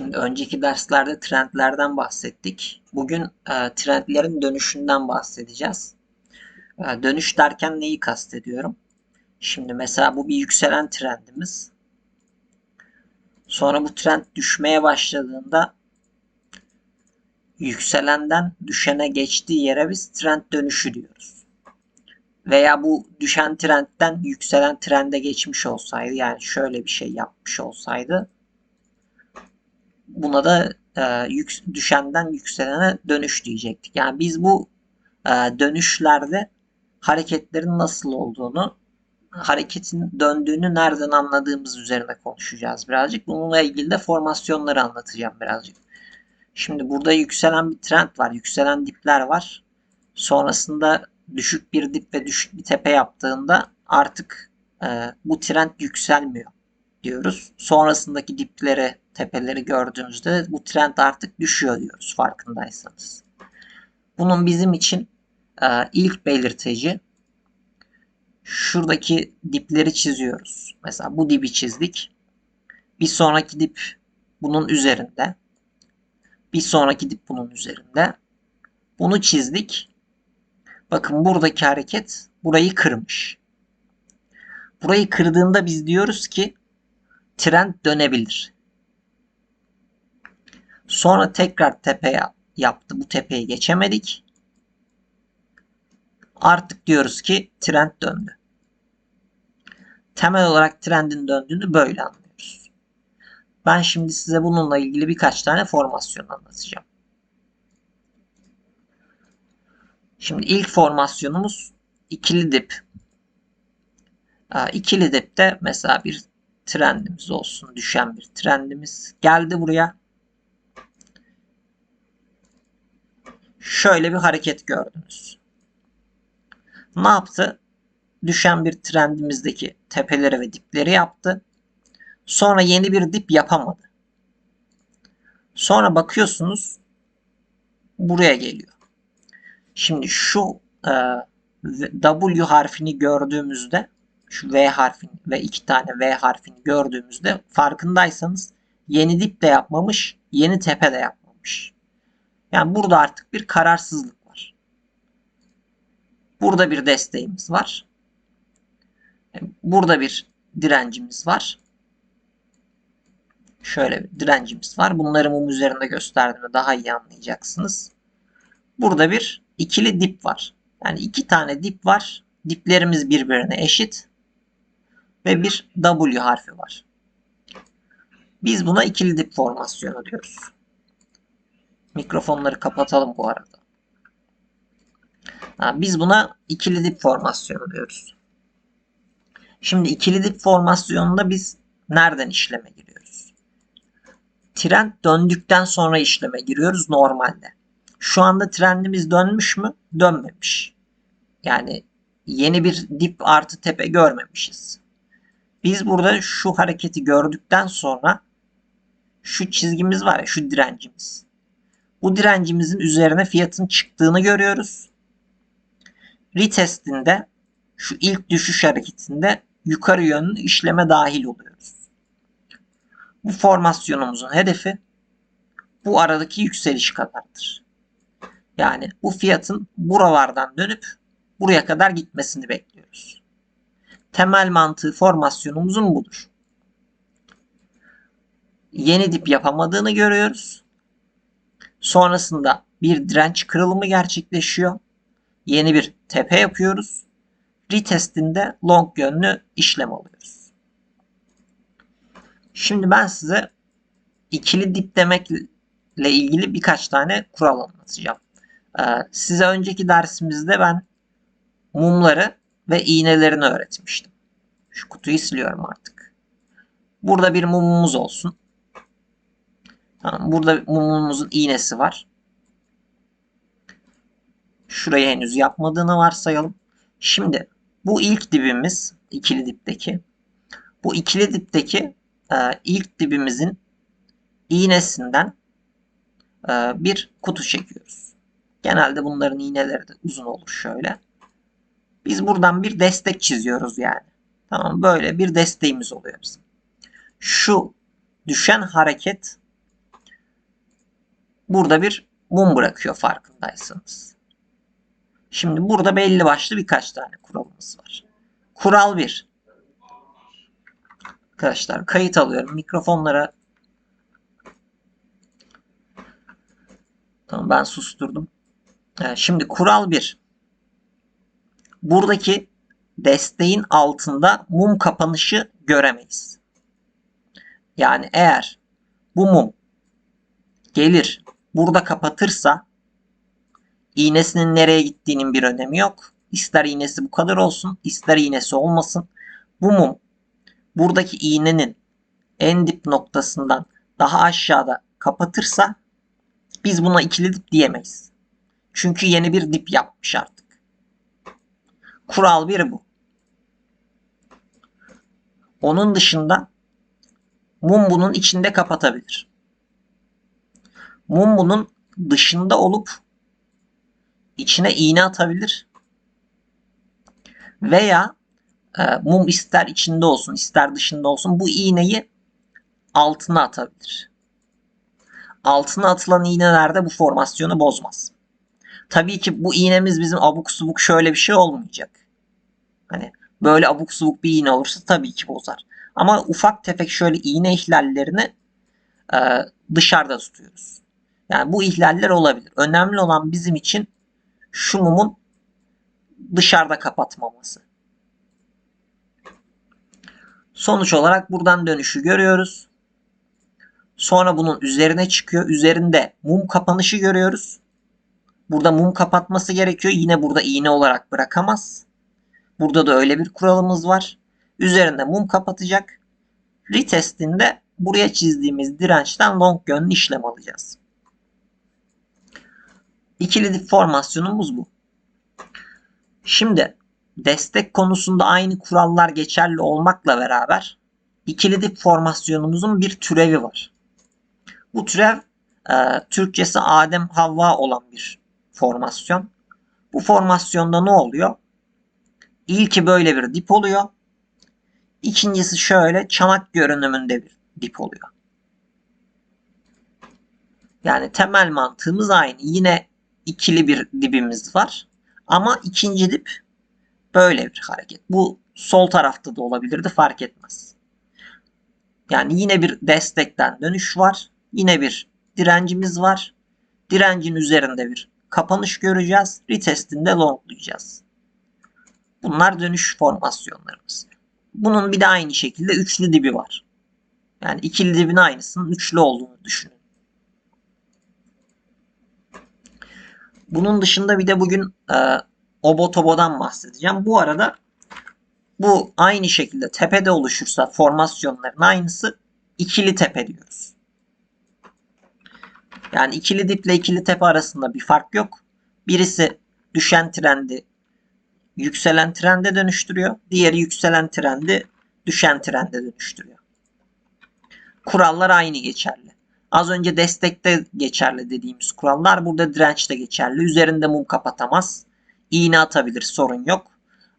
Şimdi önceki derslerde trendlerden bahsettik. Bugün e, trendlerin dönüşünden bahsedeceğiz. E, dönüş derken neyi kastediyorum? Şimdi mesela bu bir yükselen trendimiz. Sonra bu trend düşmeye başladığında yükselenden düşene geçtiği yere biz trend dönüşü diyoruz. Veya bu düşen trendten yükselen trende geçmiş olsaydı yani şöyle bir şey yapmış olsaydı buna da e, yük, düşenden yükselene dönüş diyecektik. Yani biz bu e, dönüşlerde hareketlerin nasıl olduğunu, hareketin döndüğünü nereden anladığımız üzerine konuşacağız birazcık. Bununla ilgili de formasyonları anlatacağım birazcık. Şimdi burada yükselen bir trend var, yükselen dipler var. Sonrasında düşük bir dip ve düşük bir tepe yaptığında artık e, bu trend yükselmiyor diyoruz. Sonrasındaki dipleri, tepeleri gördüğümüzde bu trend artık düşüyor diyoruz farkındaysanız. Bunun bizim için e, ilk belirteci şuradaki dipleri çiziyoruz. Mesela bu dibi çizdik. Bir sonraki dip bunun üzerinde. Bir sonraki dip bunun üzerinde. Bunu çizdik. Bakın buradaki hareket burayı kırmış. Burayı kırdığında biz diyoruz ki trend dönebilir. Sonra tekrar tepeye yaptı. Bu tepeyi geçemedik. Artık diyoruz ki trend döndü. Temel olarak trendin döndüğünü böyle anlıyoruz. Ben şimdi size bununla ilgili birkaç tane formasyon anlatacağım. Şimdi ilk formasyonumuz ikili dip. İkili dipte mesela bir trendimiz olsun. Düşen bir trendimiz. Geldi buraya. Şöyle bir hareket gördünüz. Ne yaptı? Düşen bir trendimizdeki tepeleri ve dipleri yaptı. Sonra yeni bir dip yapamadı. Sonra bakıyorsunuz buraya geliyor. Şimdi şu e, W harfini gördüğümüzde şu V harfini ve iki tane V harfini gördüğümüzde farkındaysanız yeni dip de yapmamış, yeni tepe de yapmamış. Yani burada artık bir kararsızlık var. Burada bir desteğimiz var. Burada bir direncimiz var. Şöyle bir direncimiz var. Bunları mum üzerinde gösterdiğimde daha iyi anlayacaksınız. Burada bir ikili dip var. Yani iki tane dip var. Diplerimiz birbirine eşit ve bir W harfi var. Biz buna ikili dip formasyonu diyoruz. Mikrofonları kapatalım bu arada. biz buna ikili dip formasyonu diyoruz. Şimdi ikili dip formasyonunda biz nereden işleme giriyoruz? Trend döndükten sonra işleme giriyoruz normalde. Şu anda trendimiz dönmüş mü? Dönmemiş. Yani yeni bir dip artı tepe görmemişiz. Biz burada şu hareketi gördükten sonra şu çizgimiz var ya şu direncimiz. Bu direncimizin üzerine fiyatın çıktığını görüyoruz. Retestinde şu ilk düşüş hareketinde yukarı yönlü işleme dahil oluyoruz. Bu formasyonumuzun hedefi bu aradaki yükseliş kadardır. Yani bu fiyatın buralardan dönüp buraya kadar gitmesini bekliyoruz temel mantığı formasyonumuzun budur. Yeni dip yapamadığını görüyoruz. Sonrasında bir direnç kırılımı gerçekleşiyor. Yeni bir tepe yapıyoruz. Retestinde long yönlü işlem alıyoruz. Şimdi ben size ikili dip demekle ilgili birkaç tane kural anlatacağım. Ee, size önceki dersimizde ben mumları ve iğnelerini öğretmiştim. Şu kutuyu siliyorum artık. Burada bir mumumuz olsun. Tamam, burada mumumuzun iğnesi var. Şurayı henüz yapmadığını varsayalım. Şimdi bu ilk dibimiz ikili dipteki. Bu ikili dipteki e, ilk dibimizin iğnesinden e, bir kutu çekiyoruz. Genelde bunların iğneleri de uzun olur şöyle. Biz buradan bir destek çiziyoruz yani. Tamam böyle bir desteğimiz oluyor bizim. Şu düşen hareket burada bir mum bırakıyor farkındaysanız. Şimdi burada belli başlı birkaç tane kuralımız var. Kural 1. Arkadaşlar kayıt alıyorum. Mikrofonlara Tamam ben susturdum. Evet, şimdi kural 1. Buradaki desteğin altında mum kapanışı göremeyiz. Yani eğer bu mum gelir burada kapatırsa iğnesinin nereye gittiğinin bir önemi yok. İster iğnesi bu kadar olsun, ister iğnesi olmasın. Bu mum buradaki iğnenin en dip noktasından daha aşağıda kapatırsa biz buna ikili dip diyemeyiz. Çünkü yeni bir dip yapmış artık. Kural bir bu. Onun dışında mum bunun içinde kapatabilir. Mum bunun dışında olup içine iğne atabilir. Veya e, mum ister içinde olsun ister dışında olsun bu iğneyi altına atabilir. Altına atılan iğnelerde bu formasyonu bozmaz. Tabii ki bu iğnemiz bizim abuk subuk şöyle bir şey olmayacak. Hani böyle abuk subuk bir iğne olursa tabii ki bozar. Ama ufak tefek şöyle iğne ihlallerini e, dışarıda tutuyoruz. Yani bu ihlaller olabilir. Önemli olan bizim için şu mumun dışarıda kapatmaması. Sonuç olarak buradan dönüşü görüyoruz. Sonra bunun üzerine çıkıyor. Üzerinde mum kapanışı görüyoruz. Burada mum kapatması gerekiyor. Yine burada iğne olarak bırakamaz. Burada da öyle bir kuralımız var. Üzerinde mum kapatacak. Retestinde buraya çizdiğimiz dirençten long yönlü işlem alacağız. İkili formasyonumuz bu. Şimdi destek konusunda aynı kurallar geçerli olmakla beraber ikili formasyonumuzun bir türevi var. Bu türev e, Türkçesi Adem Havva olan bir formasyon. Bu formasyonda ne oluyor? İlki böyle bir dip oluyor. İkincisi şöyle çanak görünümünde bir dip oluyor. Yani temel mantığımız aynı. Yine ikili bir dibimiz var. Ama ikinci dip böyle bir hareket. Bu sol tarafta da olabilirdi fark etmez. Yani yine bir destekten dönüş var. Yine bir direncimiz var. Direncin üzerinde bir kapanış göreceğiz. Retestinde longlayacağız. Bunlar dönüş formasyonlarımız. Bunun bir de aynı şekilde üçlü dibi var. Yani ikili dibin aynısının üçlü olduğunu düşünün. Bunun dışında bir de bugün e, Obotobo'dan bahsedeceğim. Bu arada bu aynı şekilde tepede oluşursa formasyonların aynısı ikili tepe diyoruz. Yani ikili diple ikili tepe arasında bir fark yok. Birisi düşen trendi yükselen trende dönüştürüyor. Diğeri yükselen trendi düşen trende dönüştürüyor. Kurallar aynı geçerli. Az önce destekte geçerli dediğimiz kurallar burada dirençte geçerli. Üzerinde mum kapatamaz. İğne atabilir sorun yok.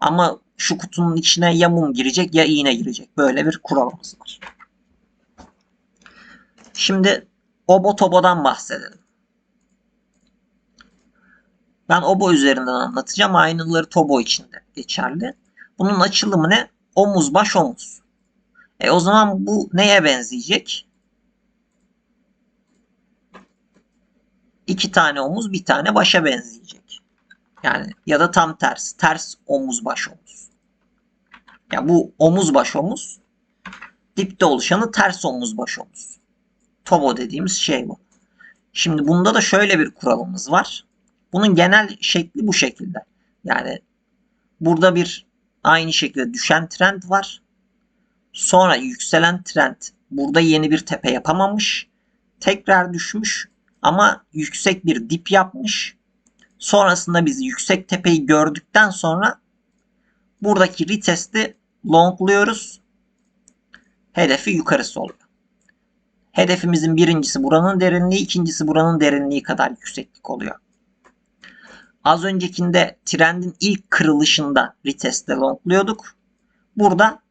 Ama şu kutunun içine ya mum girecek ya iğne girecek. Böyle bir kuralımız var. Şimdi Obo Tobo'dan bahsedelim. Ben Obo üzerinden anlatacağım. Aynıları Tobo içinde geçerli. Bunun açılımı ne? Omuz baş omuz. E o zaman bu neye benzeyecek? İki tane omuz bir tane başa benzeyecek. Yani ya da tam tersi. Ters omuz baş omuz. Ya bu omuz baş omuz dipte oluşanı ters omuz baş omuz. Tobo dediğimiz şey bu. Şimdi bunda da şöyle bir kuralımız var. Bunun genel şekli bu şekilde. Yani burada bir aynı şekilde düşen trend var. Sonra yükselen trend burada yeni bir tepe yapamamış. Tekrar düşmüş ama yüksek bir dip yapmış. Sonrasında biz yüksek tepeyi gördükten sonra buradaki retesti longluyoruz. Hedefi yukarısı oluyor. Hedefimizin birincisi buranın derinliği, ikincisi buranın derinliği kadar yükseklik oluyor. Az öncekinde trendin ilk kırılışında retestte longluyorduk. Burada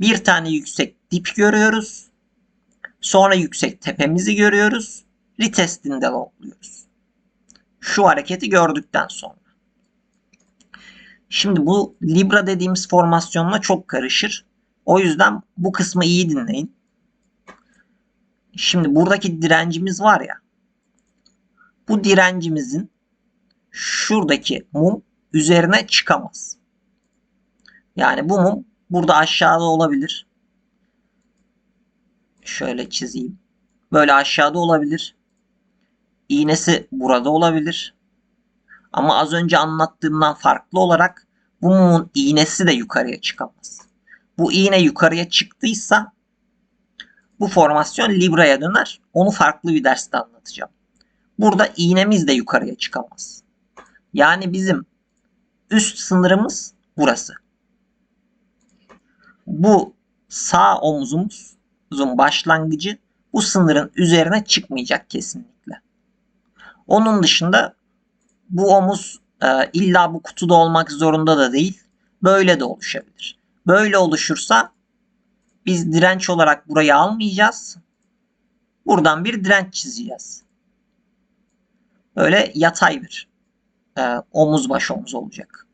bir tane yüksek dip görüyoruz. Sonra yüksek tepemizi görüyoruz. Retestini de logluyoruz. Şu hareketi gördükten sonra. Şimdi bu Libra dediğimiz formasyonla çok karışır. O yüzden bu kısmı iyi dinleyin. Şimdi buradaki direncimiz var ya. Bu direncimizin şuradaki mum üzerine çıkamaz. Yani bu mum burada aşağıda olabilir. Şöyle çizeyim. Böyle aşağıda olabilir. İğnesi burada olabilir. Ama az önce anlattığımdan farklı olarak bu mumun iğnesi de yukarıya çıkamaz. Bu iğne yukarıya çıktıysa bu formasyon Libra'ya döner. Onu farklı bir derste anlatacağım. Burada iğnemiz de yukarıya çıkamaz. Yani bizim üst sınırımız burası. Bu sağ omuzumuzun başlangıcı bu sınırın üzerine çıkmayacak kesinlikle. Onun dışında bu omuz e, illa bu kutuda olmak zorunda da değil. Böyle de oluşabilir. Böyle oluşursa biz direnç olarak burayı almayacağız. Buradan bir direnç çizeceğiz. Böyle yatay bir e, omuz baş omuz olacak.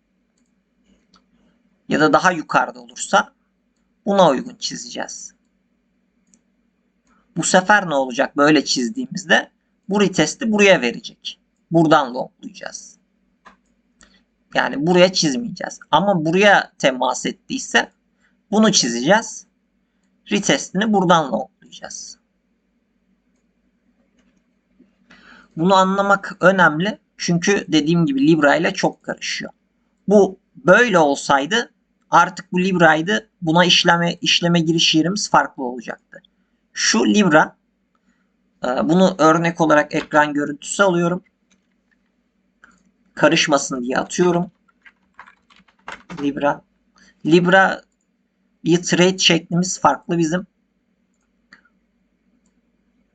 Ya da daha yukarıda olursa buna uygun çizeceğiz. Bu sefer ne olacak böyle çizdiğimizde? Bu retesti buraya verecek. Buradan longlayacağız. Yani buraya çizmeyeceğiz. Ama buraya temas ettiyse bunu çizeceğiz. Retestini buradan longlayacağız. Bunu anlamak önemli. Çünkü dediğim gibi Libra ile çok karışıyor. Bu böyle olsaydı artık bu Libra'ydı. Buna işleme işleme giriş yerimiz farklı olacaktı. Şu Libra bunu örnek olarak ekran görüntüsü alıyorum. Karışmasın diye atıyorum. Libra. Libra bir trade şeklimiz farklı bizim.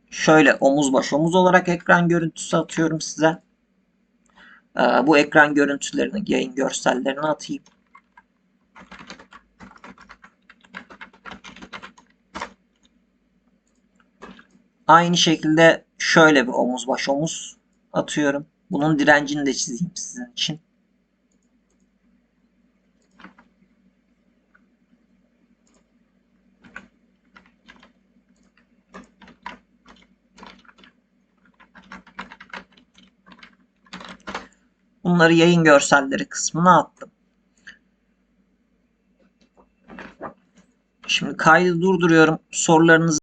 Şöyle omuz baş omuz olarak ekran görüntüsü atıyorum size. Bu ekran görüntülerini, yayın görsellerini atayım. Aynı şekilde şöyle bir omuz baş omuz atıyorum. Bunun direncini de çizeyim sizin için. Bunları yayın görselleri kısmına attım. Şimdi kaydı durduruyorum. Sorularınızı